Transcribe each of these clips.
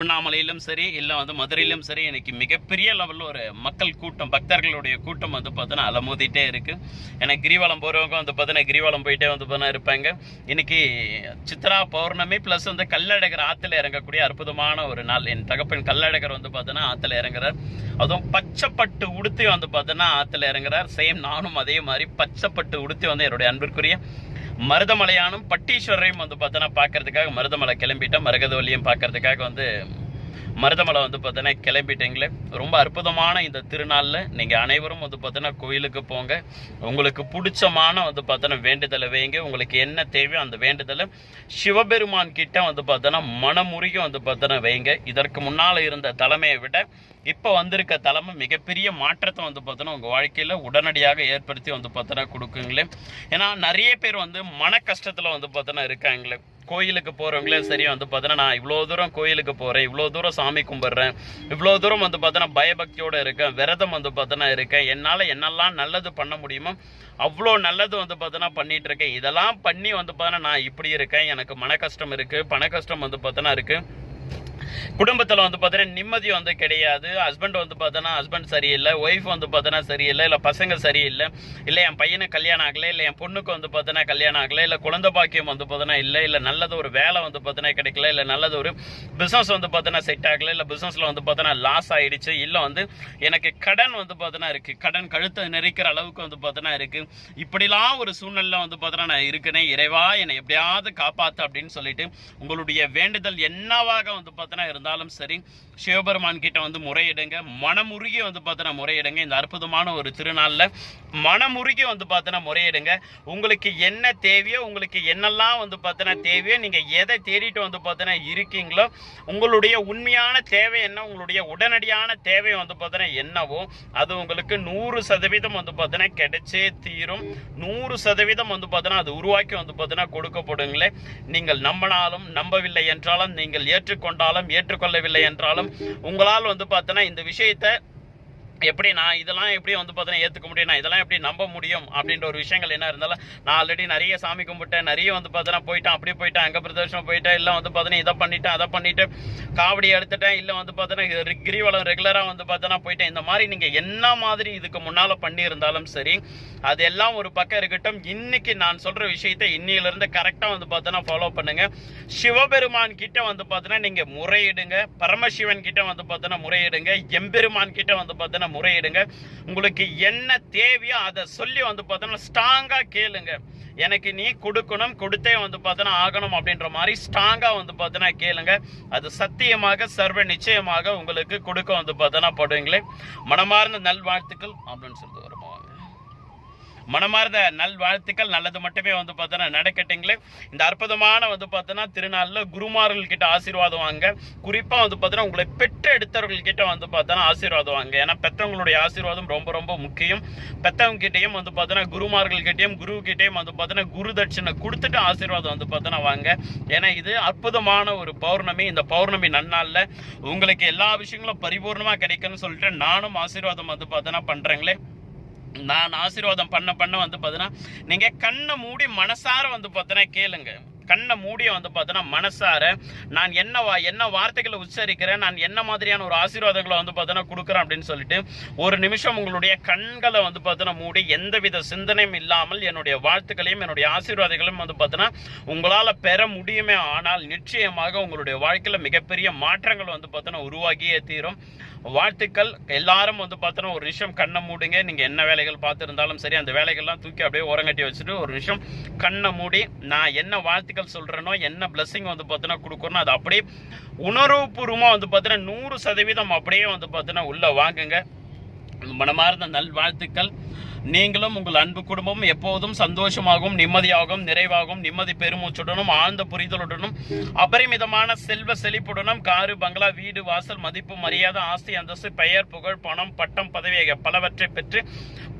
திருவண்ணாமலையிலும் சரி இல்லை வந்து மதுரையிலும் சரி எனக்கு மிகப்பெரிய லெவலில் ஒரு மக்கள் கூட்டம் பக்தர்களுடைய கூட்டம் வந்து பார்த்தோன்னா அலமோதிட்டே இருக்குது ஏன்னா கிரிவலம் போகிறவங்க வந்து பார்த்தோன்னா கிரிவலம் போயிட்டே வந்து பார்த்தா இருப்பாங்க. இன்னைக்கு சித்ரா பௌர்ணமி ப்ளஸ் வந்து கல்லடகர் ஆற்றுல இறங்கக்கூடிய அற்புதமான ஒரு நாள். என் தகப்பன் கல்லடகர் வந்து பார்த்தோன்னா ஆற்றுல இறங்குறார். அதுவும் பச்சைப்பட்டு உடுத்தி வந்து பார்த்தோன்னா ஆற்றுல இறங்குறார். சேம் நானும் அதே மாதிரி பச்சைப்பட்டு உடுத்தி வந்து என்னுடைய அன்பிற்குரிய மருதமலையானும் பட்டீஸ்வரரையும் வந்து பார்த்தோன்னா பார்க்கறதுக்காக மருதமலை கிளம்பிட்டோம். மரகதவல்லியும் பார்க்கறதுக்காக வந்து மருதமலை வந்து பார்த்தீங்கன்னா கிளம்பிட்டீங்களே. ரொம்ப அற்புதமான இந்த திருநாளில் நீங்கள் அனைவரும் வந்து பார்த்தீங்கன்னா கோயிலுக்கு போங்க. உங்களுக்கு பிடிச்சமான வந்து பார்த்தோன்னா வேண்டுதலை வைங்க. உங்களுக்கு என்ன தேவையோ அந்த வேண்டுதலை சிவபெருமான் கிட்ட வந்து பார்த்தோன்னா மனமுருகி வந்து பார்த்தோன்னா வைங்க. இதற்கு முன்னால் இருந்த தலைமையை விட இப்போ வந்திருக்க தலைமை மிகப்பெரிய மாற்றத்தை வந்து பார்த்தோன்னா உங்கள் வாழ்க்கையில் உடனடியாக ஏற்படுத்தி வந்து பார்த்தோன்னா கொடுக்குங்களே. ஏன்னா நிறைய பேர் வந்து மன கஷ்டத்தில் வந்து பார்த்தோன்னா இருக்காங்களே. கோயிலுக்கு போகிறவங்களே சரி வந்து பார்த்தோன்னா நான் இவ்வளோ தூரம் கோயிலுக்கு போகிறேன் இவ்வளோ தூரம் சாமி கும்பிட்றேன் இவ்வளோ தூரம் வந்து பார்த்தோன்னா பயபக்தியோடு இருக்கேன் விரதம் வந்து பார்த்தோன்னா இருக்கேன் என்னால் என்னெல்லாம் நல்லது பண்ண முடியுமோ அவ்வளோ நல்லது வந்து பார்த்தோன்னா பண்ணிகிட்டு இருக்கேன். இதெல்லாம் பண்ணி வந்து பார்த்தோன்னா நான் இப்படி இருக்கேன் எனக்கு மன கஷ்டம் இருக்குது பண கஷ்டம் வந்து பார்த்தோன்னா இருக்குது குடும்பத்தில் வந்து பார்த்தீங்கன்னா நிம்மதி வந்து கிடையாது ஹஸ்பண்ட் வந்து பார்த்தோன்னா ஹஸ்பண்ட் சரியில்லை ஒய்ஃப் வந்து பார்த்தோன்னா சரியில்லை இல்லை பசங்க சரியில்லை இல்லை என் பையனுக்கு கல்யாணம் ஆகலை இல்லை என் பொண்ணுக்கு வந்து பார்த்தோன்னா கல்யாணம் ஆகலை இல்லை குழந்தை பாக்கியம் வந்து பார்த்தோன்னா இல்லை இல்லை நல்லது ஒரு வேலை வந்து பார்த்தோன்னா கிடைக்கல இல்லை நல்லது ஒரு பிஸ்னஸ் வந்து பார்த்தோன்னா செட் ஆகலை இல்லை பிஸ்னஸில் வந்து பார்த்தோன்னா லாஸ் ஆயிடுச்சு இல்லை வந்து எனக்கு கடன் வந்து பார்த்தோன்னா இருக்குது கடன் கழுத்தை நெரிக்கிற அளவுக்கு வந்து பார்த்தோன்னா இருக்குது இப்படிலாம் ஒரு சூழ்நிலை வந்து பார்த்தோன்னா நான் இருக்கனே இறைவா என்னை எப்படியாவது காப்பாற்று அப்படின்னு சொல்லிட்டு உங்களுடைய வேண்டுதல் என்னவாக வந்து பார்த்தோன்னா இருந்தாலும் சரி சிவபெருமான் கிட்ட வந்து முறையிடுங்க. மனமுருகி வந்து பார்த்தோன்னா முறையிடுங்க. இந்த அற்புதமான ஒரு திருநாளில் மனமுருகி வந்து பார்த்தோன்னா முறையிடுங்க. உங்களுக்கு என்ன தேவையோ உங்களுக்கு என்னெல்லாம் வந்து பார்த்தோன்னா தேவையோ நீங்கள் எதை தேடிட்டு வந்து பார்த்தோன்னா இருக்கீங்களோ உங்களுடைய உண்மையான தேவை என்ன உங்களுடைய உடனடியான தேவை வந்து பார்த்தோன்னா என்னவோ அது உங்களுக்கு நூறு சதவீதம் வந்து பார்த்தோன்னா கிடைச்சே தீரும். நூறு சதவீதம் வந்து பார்த்தோன்னா அது உருவாக்கி வந்து பார்த்தோன்னா கொடுக்கப்படுங்களே. நீங்கள் நம்பினாலும் நம்பவில்லை என்றாலும் நீங்கள் ஏற்றுக்கொண்டாலும் ஏற்றுக்கொள்ளவில்லை என்றாலும் உங்களால் வந்து பார்த்தோன்னா இந்த விஷயத்தை எப்படி நான் இதெல்லாம் எப்படி வந்து பார்த்தீங்கன்னா ஏற்றுக்க முடியும்? நான் இதெல்லாம் எப்படி நம்ப முடியும்? அப்படின்ற ஒரு விஷயங்கள் என்ன இருந்தாலும் நான் ஆல்ரெடி நிறைய சாமி கும்பிட்டேன் நிறைய வந்து பார்த்தீங்கன்னா போயிட்டேன் அப்படி போயிட்டேன் அங்கே பிரதர்ஷனம் போயிட்டேன் இல்லை வந்து பார்த்தீங்கன்னா இதை பண்ணிட்டேன் அதை பண்ணிட்டு காவடி எடுத்துட்டேன் இல்லை வந்து பார்த்தீங்கன்னா கிரிவலம் ரெகுலராக வந்து பார்த்தீங்கன்னா போயிட்டேன். இந்த மாதிரி நீங்கள் என்ன மாதிரி இதுக்கு முன்னால் பண்ணியிருந்தாலும் சரி அது எல்லாம் ஒரு பக்கம் இருக்கட்டும். இன்னைக்கு நான் சொல்கிற விஷயத்தை இன்னிலிருந்து கரெக்டாக வந்து பார்த்தீங்கன்னா ஃபாலோ பண்ணுங்கள் சிவபெருமான் கிட்ட வந்து பார்த்தீங்கன்னா நீங்கள் முறையிடுங்க. பரமசிவன் கிட்ட வந்து பார்த்தீங்கன்னா முறையிடுங்க. எம்பெருமான் கிட்ட வந்து பார்த்தீங்கன்னா முறையிடுங்க. உங்களுக்கு என்ன தேவையோ அதை சொல்லி வந்து பார்த்தோம்னா ஸ்ட்ராங்காக கேளுங்க. எனக்கு நீ கொடுக்கணும் கொடுத்தே வந்து பார்த்தோன்னா ஆகணும் அப்படின்ற மாதிரி ஸ்ட்ராங்காக வந்து பார்த்தோன்னா கேளுங்க. அது சத்தியமாக சர்வ நிச்சயமாக உங்களுக்கு கொடுக்க வந்து பார்த்தோன்னா படுவீங்களே. மனமார்ந்த நல்வாழ்த்துக்கள் அப்படின்னு சொல்லிட்டு வரும். மனமார்ந்த நல்வாழ்த்துக்கள். நல்லது மட்டுமே வந்து பார்த்தோன்னா நடக்கட்டுங்களே. இந்த அற்புதமான வந்து பார்த்தோன்னா திருநாளில் குருமார்கள் கிட்ட ஆசீர்வாதம் வாங்க. குறிப்பாக வந்து பார்த்தோன்னா உங்களை பெற்ற எடுத்தவர்கள் கிட்ட வந்து பார்த்தோன்னா ஆசீர்வாதம் வாங்க. ஏன்னா பெற்றவங்களுடைய ஆசீர்வாதம் ரொம்ப ரொம்ப முக்கியம். பெற்றவங்க கிட்டேயும் வந்து பார்த்தோன்னா குருமார்கள் கிட்டேயும் குரு கிட்டேயும் வந்து பார்த்தோன்னா குரு தட்சிணை கொடுத்துட்டு ஆசீர்வாதம் வந்து பார்த்தோன்னா வாங்க. ஏன்னா இது அற்புதமான ஒரு பௌர்ணமி. இந்த பௌர்ணமி நன்னாளில் உங்களுக்கு எல்லா விஷயங்களும் பரிபூர்ணமாக கிடைக்கும்னு சொல்லிட்டு நானும் ஆசீர்வாதம் வந்து பார்த்தோன்னா பண்ணுறேங்களே நான் ஆசீர்வாதம் பண்ண பண்ண வந்து பார்த்தீங்கன்னா நீங்கள் கண்ணை மூடி மனசார வந்து பார்த்தீங்கன்னா கேளுங்க. கண்ணை மூடிய வந்து பார்த்தோன்னா மனசார நான் என்ன வா என்ன வார்த்தைகளை உச்சரிக்கிறேன் நான் என்ன மாதிரியான ஒரு ஆசீர்வாதங்களை வந்து பார்த்தோன்னா கொடுக்குறேன் அப்படின்னு சொல்லிட்டு ஒரு நிமிஷம் உங்களுடைய கண்களை வந்து பார்த்தோன்னா மூடி எந்தவித சிந்தனையும் இல்லாமல் என்னுடைய வாழ்த்துக்களையும் என்னுடைய ஆசீர்வாதங்களையும் வந்து பார்த்தோன்னா உங்களால் பெற முடியுமே ஆனால் நிச்சயமாக உங்களுடைய வாழ்க்கையில் மிகப்பெரிய மாற்றங்கள் வந்து பார்த்தோன்னா உருவாகியே தீரும். வாழ்த்துக்கள். எல்லாரும் வந்து பார்த்தோன்னா ஒரு நிமிஷம் கண்ணை மூடுங்க. நீங்கள் என்ன வேலைகள் பார்த்துருந்தாலும் சரி அந்த வேலைகள்லாம் தூக்கி அப்படியே ஓரங்கட்டி வச்சுட்டு ஒரு நிமிஷம் கண்ணை மூடி நான் என்ன வாழ்த்துக்கள் சொல்கிறேனோ என்ன பிளஸ்ஸிங் வந்து பார்த்தோன்னா கொடுக்குறனோ அது அப்படியே உணர்வுபூர்வமாக வந்து பார்த்தோன்னா நூறு சதவீதம் அப்படியே வந்து பார்த்தோன்னா உள்ளே வாங்குங்க. மனமார்ந்த நல்வாழ்த்துக்கள். நீங்களும் உங்கள் அன்பு குடும்பமும் எப்போதும் சந்தோஷமாகவும் நிம்மதியாகவும் நிறைவாகவும் நிம்மதி பெருமூச்சுடனும் ஆழ்ந்த புரிதலுடனும் அபரிமிதமான செல்வ செழிப்புடனும் காரு பங்களா வீடு வாசல் மதிப்பு மரியாதை ஆஸ்தி அந்தஸ்து பெயர் புகழ் பணம் பட்டம் பதவி பலவற்றை பெற்று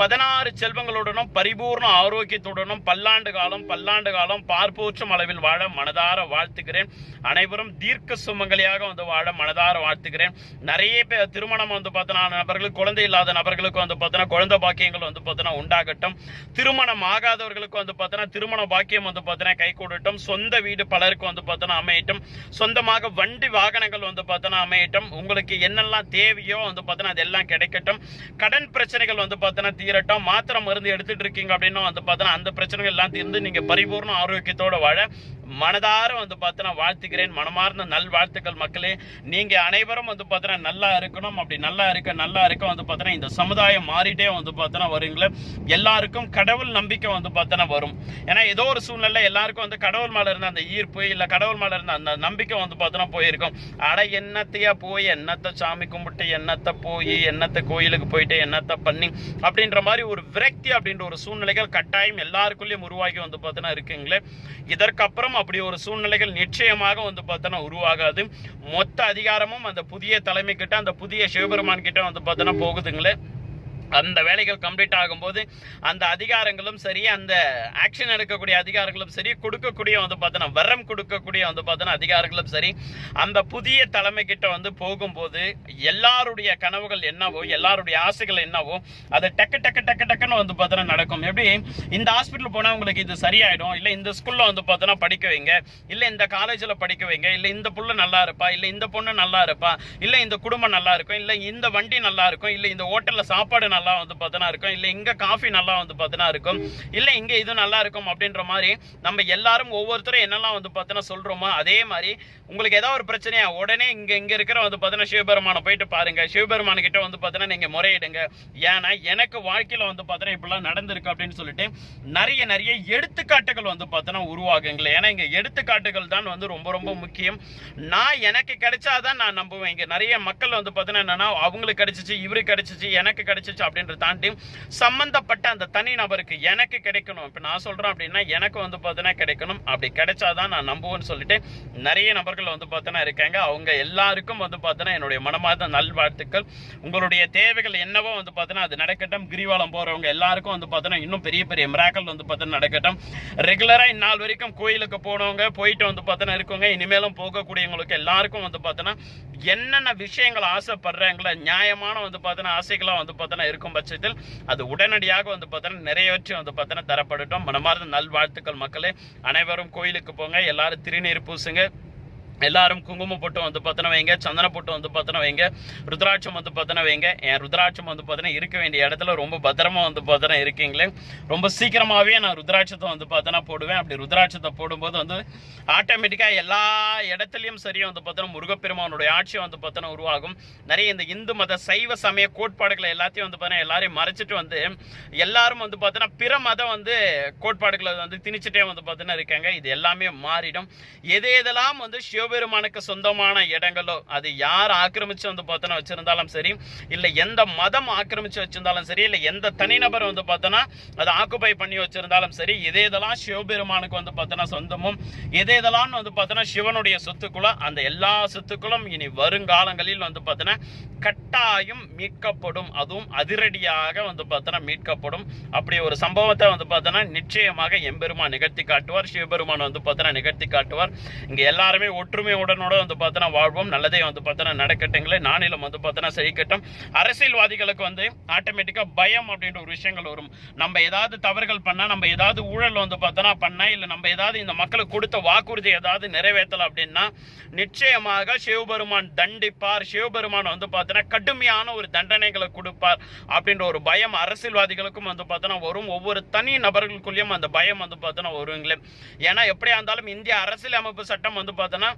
பதினாறு செல்வங்களுடனும் பரிபூர்ண ஆரோக்கியத்துடனும் பல்லாண்டு காலம் பல்லாண்டு காலம் பார்ப்போற்றும் அளவில் வாழ மனதார வாழ்த்துகிறேன். அனைவரும் தீர்க்க சுமங்கலியாக வந்து வாழ மனதார வாழ்த்துகிறேன். நிறைய பேர் திருமணம் வந்து பார்த்தோன்னா நபர்களுக்கு குழந்தை இல்லாத நபர்களுக்கு வந்து பார்த்தோன்னா குழந்தை பாக்கியங்கள் வந்து பார்த்தோன்னா உண்டாகட்டும் திருமணம் ஆகாதவர்களுக்கு வந்து பார்த்தோன்னா திருமண பாக்கியம் வந்து பார்த்தோன்னா கை கூடட்டும் சொந்த வீடு பலருக்கு வந்து பார்த்தோன்னா அமையட்டும் சொந்தமாக வண்டி வாகனங்கள் வந்து பார்த்தோன்னா அமையட்டும் உங்களுக்கு என்னெல்லாம் தேவையோ வந்து பார்த்தோன்னா அதெல்லாம் கிடைக்கட்டும் கடன் பிரச்சனைகள் வந்து பார்த்தோன்னா தீரட்டும் மாத்திரை மருந்து எடுத்துட்டு இருக்கீங்க அப்படின்னா வந்து பார்த்தோன்னா அந்த பிரச்சனைகள் எல்லாம் தீர்ந்து நீங்க பரிபூர்ண ஆரோக்கியத்தோட வாழ மனதார வந்து பார்த்தோன்னா வாழ்த்துக்கிறேன் மனமார்ந்த நல் வாழ்த்துக்கள் மக்களே நீங்கள் அனைவரும் வந்து பார்த்தோன்னா நல்லா இருக்கணும் அப்படி நல்லா இருக்க நல்லா இருக்க வந்து பார்த்தோன்னா இந்த சமுதாயம் மாறிட்டே வந்து பார்த்தோன்னா எல்லாருக்கும் கடவுள் நம்பிக்கை வந்து பார்த்தோன்னா வரும். ஏன்னா ஏதோ ஒரு சூழ்நிலை எல்லாருக்கும் வந்து கடவுள் மேல இருந்த அந்த ஈர்ப்பு இல்ல கடவுள் மேல இருந்த அந்த நம்பிக்கை வந்து பார்த்தோன்னா போயிருக்கும். அட என்னத்தையா போய் என்னத்தை சாமி கும்பிட்டு என்னத்தை போய் என்னத்தை கோயிலுக்கு போயிட்டு என்னத்தை பண்ணி அப்படின்ற மாதிரி ஒரு விரக்தி அப்படின்ற ஒரு சூழ்நிலைகள் கட்டாயம் எல்லாருக்குள்ளேயும் உருவாகி வந்து பார்த்தோன்னா இருக்குங்களே. இதற்கப்புறம் அப்படி ஒரு சூழ்நிலைகள் நிச்சயமாக வந்து பார்த்தோன்னா உருவாகாது. மொத்த அதிகாரமும் அந்த புதிய தலைமை கிட்ட அந்த புதிய சிவபெருமான் கிட்ட வந்து பார்த்தோன்னா போகுதுங்களே. அந்த வேலைகள் கம்ப்ளீட் ஆகும்போது அந்த அதிகாரங்களும் சரி அந்த ஆக்ஷன் எடுக்கக்கூடிய அதிகாரங்களும் சரி கொடுக்கக்கூடிய வந்து பார்த்தோன்னா வரம் கொடுக்கக்கூடிய வந்து பார்த்தோன்னா அதிகாரங்களும் சரி அந்த புதிய தலைமை கிட்ட வந்து போகும்போது எல்லாருடைய கனவுகள் என்னவோ எல்லாருடைய ஆசைகள் என்னவோ அது டக்கு டக்கு டக்கு டக்குன்னு வந்து பார்த்தோன்னா நடக்கும். எப்படி? இந்த ஹாஸ்பிட்டல் போனால் உங்களுக்கு இது சரியாயிடும். இல்லை இந்த ஸ்கூலில் வந்து பார்த்தோன்னா படிக்க வைங்க. இல்லை இந்த காலேஜில் படிக்க வைங்க. இல்லை இந்த புள்ள நல்லா இருப்பா. இல்லை இந்த பொண்ணு நல்லா இருப்பா. இல்லை இந்த குடும்பம் நல்லா இருக்கும். இல்லை இந்த வண்டி நல்லா இருக்கும். இல்லை இந்த ஹோட்டலில் சாப்பாடு நல்லா வந்து பார்த்தோன்னா இருக்கும். இல்லை இங்கே காஃபி நல்லா வந்து பார்த்தோன்னா இருக்கும். இல்லை இங்கே இது நல்லா இருக்கும் அப்படின்ற மாதிரி நம்ம எல்லாரும் ஒவ்வொருத்தரும் என்னெல்லாம் வந்து பார்த்தோன்னா சொல்கிறோமோ அதே மாதிரி உங்களுக்கு ஏதாவது ஒரு பிரச்சனையா உடனே இங்கே இங்கே இருக்கிற வந்து பார்த்தோன்னா சிவபெருமானை போயிட்டு பாருங்க. சிவபெருமான கிட்ட வந்து பார்த்தோன்னா நீங்கள் முறையிடுங்க. ஏன்னா எனக்கு வாழ்க்கையில் வந்து பார்த்தோன்னா இப்படிலாம் நடந்திருக்கு அப்படின்னு சொல்லிட்டு நிறைய நிறைய எடுத்துக்காட்டுகள் வந்து பார்த்தோன்னா உருவாகுங்களே. ஏன்னா இங்கே எடுத்துக்காட்டுகள் தான் வந்து ரொம்ப ரொம்ப முக்கியம். நான் எனக்கு கிடைச்சாதான் நான் நம்புவேன். இங்கே நிறைய மக்கள் வந்து பார்த்தோன்னா என்னன்னா அவங்களுக்கு கிடைச்சிச்சு இவருக்கு கிடைச்சிச்சு எனக்கு கிடைச்சிச்சு அப்படின்றத தாண்டி சம்பந்தப்பட்ட அந்த தனி நபருக்கு எனக்கு கிடைக்கணும் இப்போ நான் சொல்றேன் அப்படின்னா எனக்கு வந்து பார்த்தோன்னா கிடைக்கணும் அப்படி கிடைச்சாதான் நான் நம்புவேன்னு சொல்லிட்டு நிறைய நபர்கள் வந்து பார்த்தோன்னா இருக்காங்க அவங்க எல்லாருக்கும் வந்து பார்த்தோன்னா என்னுடைய மனமார்ந்த நல்வாழ்த்துக்கள் உங்களுடைய தேவைகள் என்னவோ வந்து பார்த்தோன்னா அது நடக்கட்டும் கிரிவலம் போறவங்க எல்லாருக்கும் வந்து பார்த்தோன்னா இன்னும் பெரிய பெரிய மிராக்கள் வந்து பார்த்தோன்னா நடக்கட்டும் ரெகுலரா இந்நாள் வரைக்கும் கோயிலுக்கு போனவங்க போயிட்டு வந்து பார்த்தோன்னா இருக்கவங்க இனிமேலும் போகக்கூடியவங்களுக்கு எல்லாருக்கும் வந்து பார்த்தோன்னா என்னென்ன விஷயங்கள் ஆசைப்படுறாங்களோ நியாயமான வந்து பார்த்தோன்னா ஆசைகளாக வந்து பார்த்தோன்னா இருக்கும் பட்சத்தில் அது உடனடியாக வந்து பார்த்தோன்னா நிறைவேற்றி வந்து பார்த்தோன்னா தரப்படட்டும். மனமார்ந்த நல்வாழ்த்துக்கள் மக்களே. அனைவரும் கோயிலுக்கு போங்க. எல்லாரும் திருநீர் பூசுங்க. எல்லாரும் குங்குமம் போட்டு வந்து பார்த்தோன்னா வைங்க சந்தனம் போட்டு வந்து பார்த்தோன்னா வைங்க ருத்ராட்சம் வந்து பார்த்தோன்னா வைங்க என் ருத்ராட்சம் வந்து பார்த்தோன்னா இருக்க வேண்டிய இடத்துல ரொம்ப பத்திரமா வந்து பார்த்தோன்னா இருக்கீங்களே ரொம்ப சீக்கிரமாகவே நான் ருத்ராட்சத்தை வந்து பார்த்தோன்னா போடுவேன் அப்படி ருத்ராட்சத்தை போடும்போது வந்து ஆட்டோமேட்டிக்காக எல்லா இடத்துலையும் சரியாக வந்து பார்த்தோன்னா முருகப்பெருமானுடைய ஆட்சி வந்து பார்த்தோன்னா உருவாகும் நிறைய இந்த இந்து மத சைவ சமய கோட்பாடுகளை எல்லாத்தையும் வந்து பார்த்தோன்னா எல்லாரையும் மறைச்சிட்டு வந்து எல்லாரும் வந்து பார்த்தோன்னா பிற மதம் வந்து கோட்பாடுகளை வந்து திணிச்சிட்டே வந்து பார்த்தோன்னா இருக்காங்க இது எல்லாமே மாறிடும் எது எதெல்லாம் வந்து சிவபெருமானுக்கு சொந்தமான இடங்களோ அது யார் ஆக்கிரமிச்சு வந்து பார்த்தோன்னா வச்சிருந்தாலும் சரி இல்லை எந்த மதம் ஆக்கிரமிச்சு வச்சிருந்தாலும் சரி இல்லை எந்த தனிநபர் வந்து பார்த்தோன்னா அதை ஆக்குபை பண்ணி வச்சிருந்தாலும் சரி இதே இதெல்லாம் சிவபெருமானுக்கு வந்து பார்த்தோன்னா சொந்தமும் இதே இதெல்லாம் வந்து பார்த்தோன்னா சிவனுடைய சொத்துக்குள்ள அந்த எல்லா சொத்துக்களும் இனி வருங்காலங்களில் வந்து பார்த்தோன்னா கட்டாயம் மீட்கப்படும் அதுவும் அதிரடியாக வந்து பார்த்தோன்னா மீட்கப்படும். அப்படி ஒரு சம்பவத்தை வந்து பார்த்தோன்னா நிச்சயமாக எம்பெருமான் நிகழ்த்தி காட்டுவார் சிவபெருமான் வந்து பார்த்தோன்னா நிகழ்த்தி காட்டுவார். இங்க எல்லாருமே ஒற்றுமையுடனோட வந்து பார்த்தோன்னா வாழ்வோம். நல்லதே வந்து பார்த்தோன்னா நடக்கட்டுங்களே. நானிலம் வந்து பார்த்தோன்னா செய்யக்கட்டும். அரசியல்வாதிகளுக்கு வந்து ஆட்டோமேட்டிக்காக பயம் அப்படின்ற ஒரு விஷயங்கள் வரும். நம்ம ஏதாவது தவறுகள் பண்ணால் நம்ம ஏதாவது ஊழல் வந்து பார்த்தோன்னா பண்ணால் இல்லை நம்ம ஏதாவது இந்த மக்களுக்கு கொடுத்த வாக்குறுதி ஏதாவது நிறைவேற்றலாம் அப்படின்னா நிச்சயமாக சிவபெருமான் தண்டிப்பார். சிவபெருமான் வந்து பார்த்தோன்னா கடுமையான ஒரு தண்டனைகளை கொடுப்பார் அப்படின்ற ஒரு பயம் அரசியல்வாதிகளுக்கும் வந்து பார்த்தோன்னா வரும். ஒவ்வொரு தனி நபர்களுக்குள்ளேயும் அந்த பயம் வந்து பார்த்தோன்னா வருங்களே. ஏன்னா எப்படியா இருந்தாலும் இந்திய அரசியல் அமைப்பு சட்டம் வந்து பார்த்தோன்னா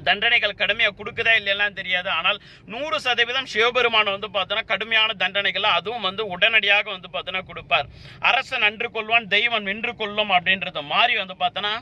தண்டனைகள் கடுமையாக கொடுக்குதா இல்லையெல்லாம் தெரியாது. ஆனால் நூறு சதவீதம் சிவபெருமான் வந்து பார்த்தோன்னா கடுமையான தண்டனைகளை அதுவும் வந்து உடனடியாக வந்து பார்த்தோன்னா கொடுப்பார். அரசன் அன்று கொள்வான் தெய்வம் நின்று கொள்ளும் அப்படின்றத மாதிரி வந்து பார்த்தோன்னா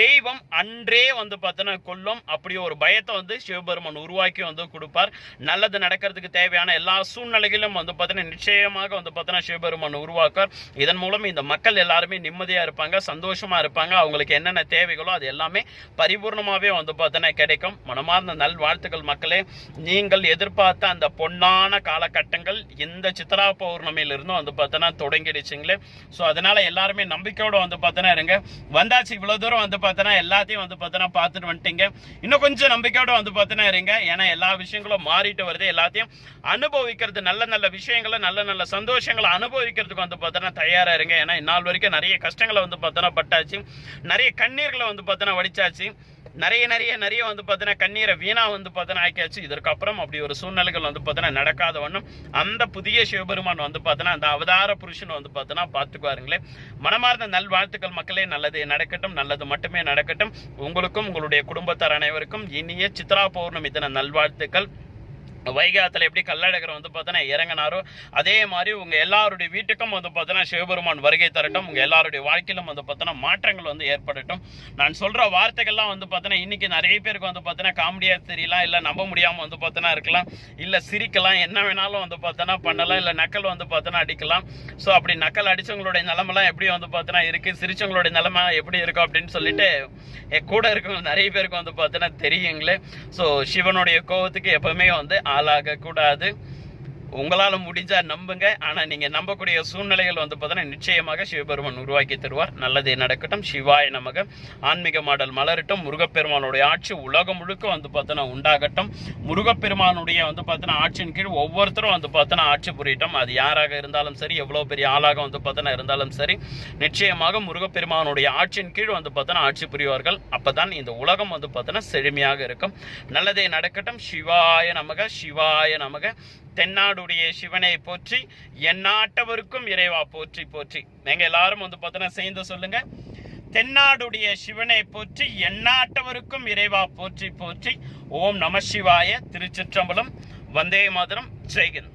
தெய்வம் அன்றே வந்து பார்த்தோன்னா கொல்லும். அப்படி ஒரு பயத்தை வந்து சிவபெருமான் உருவாக்கி வந்து கொடுப்பார். நல்லது நடக்கிறதுக்கு தேவையான எல்லா சூழ்நிலைகளிலும் வந்து பார்த்தோன்னா நிச்சயமாக வந்து பார்த்தோன்னா சிவபெருமான் உருவாக்குவார். இதன் மூலம் இந்த மக்கள் எல்லாருமே நிம்மதியாக இருப்பாங்க சந்தோஷமா இருப்பாங்க. அவங்களுக்கு என்னென்ன தேவைகளோ அது எல்லாமே பரிபூர்ணமாகவே வந்து பார்த்தோன்னா கிடைக்கும். மனமார்ந்த நல் வாழ்த்துக்கள் மக்களே. நீங்கள் எதிர்பார்த்த அந்த பொன்னான காலகட்டங்கள் இந்த சித்ரா பௌர்ணமியிலிருந்து வந்து பார்த்தோன்னா தொடங்கிடுச்சுங்களே. ஸோ அதனால எல்லாருமே நம்பிக்கையோடு வந்து பார்த்தோன்னா இருங்க. வந்தாச்சு இவ்வளோ தூரம் வந்து பார்த்தோன்னா எல்லாத்தையும் வந்து பார்த்தோன்னா பார்த்துட்டு வந்துட்டீங்க. இன்னும் கொஞ்சம் நம்பிக்கையோட வந்து பார்த்தோன்னா இருங்க. ஏன்னா எல்லா விஷயங்களும் மாறிட்டு வருது. எல்லாத்தையும் அனுபவிக்கிறது நல்ல நல்ல விஷயங்களை நல்ல நல்ல சந்தோஷங்களை அனுபவிக்கிறதுக்கு வந்து பார்த்தோன்னா தயாராக இருங்க. ஏன்னா இந்நாள் வரைக்கும் நிறைய கஷ்டங்களை வந்து பார்த்தோன்னா பட்டாச்சு. நிறைய கண்ணீர்களை வந்து பார்த்தோன்னா வடிச்சாச்சு. நிறைய நிறைய நிறைய வந்து பார்த்தீங்கன்னா கண்ணீரை வீணாக வந்து பார்த்தீங்கன்னா ஆக்கியாச்சு. இதற்கப்புறம் அப்படி ஒரு சூழ்நிலைகள் வந்து பார்த்தீங்கன்னா நடக்காத ஒன்றும் அந்த புதிய சிவபெருமான் வந்து பார்த்தீங்கன்னா அந்த அவதார புருஷன் வந்து பார்த்தீங்கன்னா பார்த்துக்குவாருங்களே. மனமார்ந்த நல்வாழ்த்துக்கள் மக்களே நல்லது நடக்கட்டும் நல்லது மட்டுமே நடக்கட்டும். உங்களுக்கும் உங்களுடைய குடும்பத்தார் அனைவருக்கும் இனிய சித்ரா பௌர்ணமி தின நல்வாழ்த்துக்கள். வைகாத்தில் எப்படி கல்லழகர் வந்து பார்த்தோன்னா இறங்கினாரோ அதே மாதிரி உங்கள் எல்லாருடைய வீட்டுக்கும் வந்து பார்த்தோன்னா சிவபெருமான் வருகை தரட்டும் உங்கள் எல்லாருடைய வாழ்க்கையிலும் வந்து பார்த்தோன்னா மாற்றங்கள் வந்து ஏற்படட்டும் நான் சொல்கிற வார்த்தைகள்லாம் வந்து பார்த்தோன்னா இன்றைக்கி நிறைய பேருக்கு வந்து பார்த்தோன்னா காமெடியாக தெரியலாம் இல்லை நம்ப முடியாமல் வந்து பார்த்தோன்னா இருக்கலாம் இல்லை சிரிக்கலாம் என்ன வேணாலும் வந்து பார்த்தோன்னா பண்ணலாம் இல்லை நக்கல் வந்து பார்த்தோன்னா அடிக்கலாம் ஸோ அப்படி நக்கல் அடித்தவங்களுடைய நிலமெல்லாம் எப்படி வந்து பார்த்தோன்னா இருக்குது சிரிச்சவங்களுடைய நிலமை எப்படி இருக்கும் அப்படின்னு சொல்லிட்டு என் கூட இருக்கவங்க நிறைய பேருக்கு வந்து பார்த்தோன்னா தெரியுங்களே ஸோ சிவனுடைய கோபத்துக்கு எப்போவுமே வந்து ஆளாக கூடாது உங்களால் முடிஞ்சா நம்புங்க. ஆனால் நீங்கள் நம்பக்கூடிய சூழ்நிலைகள் வந்து பார்த்தீங்கன்னா நிச்சயமாக சிவபெருமான் உருவாக்கி தருவார். நல்லதே நடக்கட்டும். சிவாய நமக. ஆன்மீக மாடல் மலரட்டும். முருகப்பெருமானுடைய ஆட்சி உலகம் முழுக்க வந்து பார்த்தோன்னா உண்டாகட்டும். முருகப்பெருமானுடைய வந்து பார்த்தோன்னா ஆட்சியின் கீழ் ஒவ்வொருத்தரும் வந்து பார்த்தோன்னா ஆட்சி புரியட்டும். அது யாராக இருந்தாலும் சரி எவ்வளோ பெரிய ஆளாக வந்து பார்த்தோன்னா இருந்தாலும் சரி நிச்சயமாக முருகப்பெருமானுடைய ஆட்சியின் கீழ் வந்து பார்த்தோன்னா ஆட்சி புரிவார்கள். அப்போ தான் இந்த உலகம் வந்து பார்த்தோன்னா செழுமையாக இருக்கும். நல்லதே நடக்கட்டும். சிவாய நமக. சிவாய நமக. தென்னாடு தென்னாடுடைய சிவனை போற்றி எந்நாட்டவருக்கும் இறைவா போற்றி போற்றி. நீங்க எல்லாரும் வந்து பார்த்தோன்னா சேர்ந்து சொல்லுங்க. தென்னாடுடைய சிவனை போற்றி எந்நாட்டவருக்கும் இறைவா போற்றி போற்றி. ஓம் நம சிவாய திருச்சிற்றம்பலம். வந்தே மாதரம். ஜெய்கின்